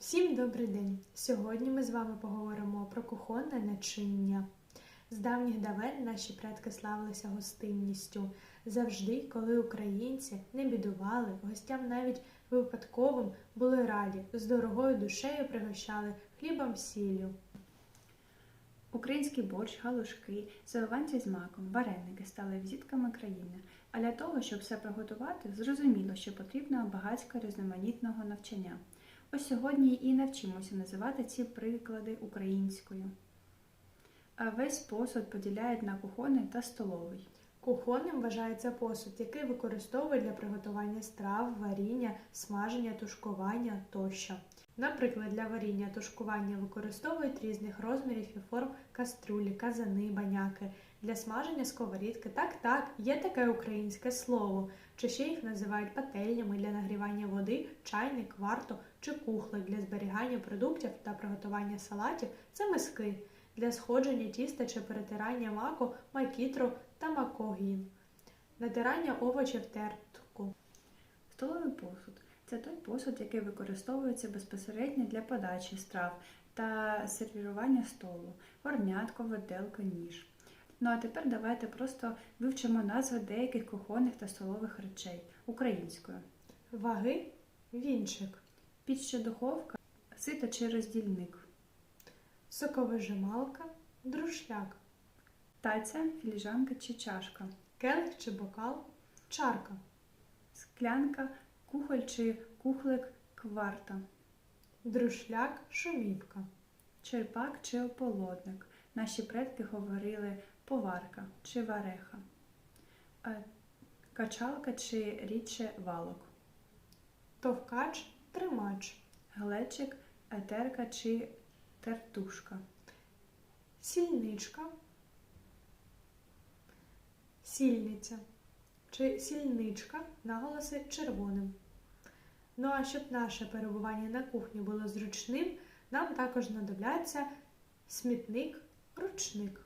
Всім добрий день! Сьогодні ми з вами поговоримо про кухонне начиння. З давніх давен наші предки славилися гостинністю. Завжди, коли українці не бідували, гостям навіть випадковим були раді, з дорогою душею пригощали хлібом сіллю. Український борщ, галушки, завиванці з маком, вареники стали візитками країни. А для того, щоб все приготувати, зрозуміло, що потрібно багатько різноманітного навчання. Ось сьогодні і навчимося називати ці приклади українською. А весь посуд поділяють на кухонний та столовий. Кухонним вважається посуд, який використовують для приготування страв, варіння, смаження, тушкування тощо. Наприклад, для варіння тушкування використовують різних розмірів і форм каструлі, казани, баняки. Для смаження сковорідки. Так, так, є таке українське слово. Чи ще їх називають пательнями для нагрівання води, чайник, варто чи кухлик для зберігання продуктів та приготування салатів це миски. Для сходження тіста чи перетирання маку, макітру та макогін. Натирання овочів тертку. Столовий посуд це той посуд, який використовується безпосередньо для подачі страв та сервірування столу, горнятко, виделка, ніж. Ну а тепер давайте просто вивчимо назви деяких кухонних та столових речей українською. Ваги вінчик, Піч чи духовка, сито чи роздільник, соковижималка, друшляк, таця, філіжанка чи чашка, келих чи бокал, чарка, склянка, кухоль чи кухлик, кварта, друшляк, шумівка, черпак чи ополотник. Наші предки говорили поварка чи вареха, Е, качалка чи рідше валок, товкач, тримач, глечик, етерка чи тертушка, сільничка, сільниця чи сільничка наголоси червоним. Ну а щоб наше перебування на кухні було зручним, нам також знадобляться смітник, ручник.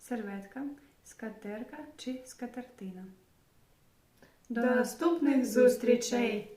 серветка, скатерка чи скатертина. До наступних зустрічей!